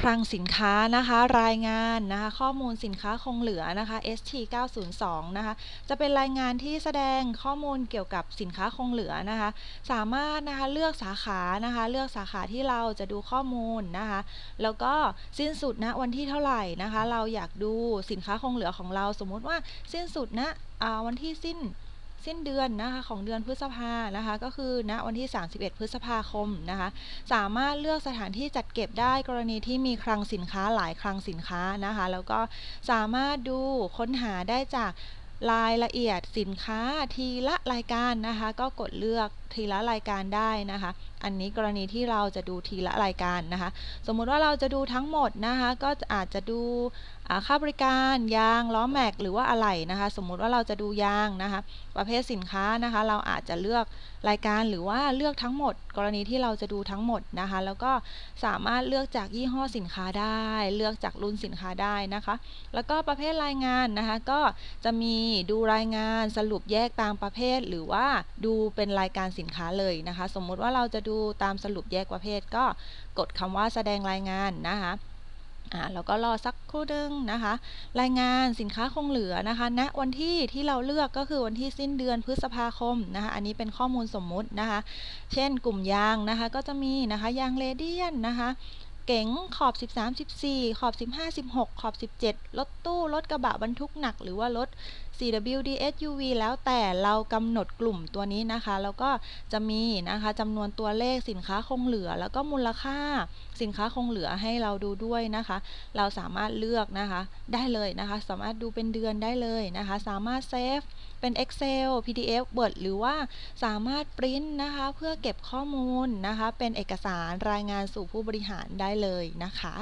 คลังสินค้านะคะรายงานนะคะข้อมูลสินค้าคงเหลือนะคะ ST 902นะคะจะเป็นรายงานที่แสดงข้อมูลเกี่ยวกับสินค้าคงเหลือนะคะสามารถนะคะเลือกสาขานะคะเลือกสาขาที่เราจะดูข้อมูลนะคะแล้วก็สิ้นสุดณวันที่เท่าไหร่นะคะเราอยากดูสินค้าคงเหลือของเราสมมุติว่าสิ้นสุดณอ่าวันที่สิ้น สิ้นเดือนนะคะของเดือนพฤษภานะคะ ก็คือณวันที่ 31 พฤษภาคมนะคะ สามารถเลือกสถานที่จัดเก็บได้กรณีที่มีคลังสินค้าหลายคลังสินค้านะคะ แล้วก็สามารถดูค้นหาได้จากรายละเอียดสินค้าทีละรายการนะคะ ก็กดเลือกทีละรายการได้นะคะ อันนี้กรณีที่เราจะดูทีละรายการนะคะ สมมุติว่าเราจะดูทั้งหมดนะคะ ก็อาจจะดูค่าบริการยางล้อแม็กหรือว่าอะไหล่นะคะ สมมุติว่าเราจะดูยางนะคะ ประเภทสินค้านะคะ เราอาจจะเลือกรายการหรือว่าเลือกทั้งหมด กรณีที่เราจะดูทั้งหมดนะคะ แล้วก็สามารถเลือกจากยี่ห้อสินค้าได้ เลือกจากรุ่นสินค้าได้นะคะ แล้วก็ประเภทรายงานนะคะ ก็จะมีดูรายงานสรุปแยกตามประเภท หรือว่าดูเป็นรายการสินค้าเลยนะคะ สมมุติว่าเราจะดูตามสรุปแยกประเภทก็กดคำว่าแสดงรายงานนะคะอ่าแล้วก็รอสักครู่หนึงนะคะ รายงานสินค้าคงเหลือนะคะณวันที่ที่เราเลือกก็คือวันที่สิ้นเดือนพฤษภาคมนะคะ อันนี้เป็นข้อมูลสมมุตินะคะ เช่นกลุ่มยางนะคะ ก็จะมีนะคะยางเรเดียนนะคะ เก๋งขอบ 13 14 ขอบ 15 16 ขอบ 17 รถตู้ รถกระบะบรรทุกหนัก หรือว่ารถ CWD SUV แล้วแต่เรากำหนดกลุ่มตัวนี้นะคะ แล้วก็จะมีนะคะจำนวนตัวเลขสินค้าคงเหลือ แล้วก็มูลค่าสินค้าคงเหลือให้เราดูด้วยนะคะ เราสามารถเลือกนะคะได้เลยนะคะ สามารถดูเป็นเดือนได้เลยนะคะ สามารถเซฟเป็น Excel PDF Word หรือว่าสามารถปริ้นนะคะ เพื่อเก็บข้อมูลนะคะ เป็นเอกสารรายงานสู่ผู้บริหารได้เลยนะคะ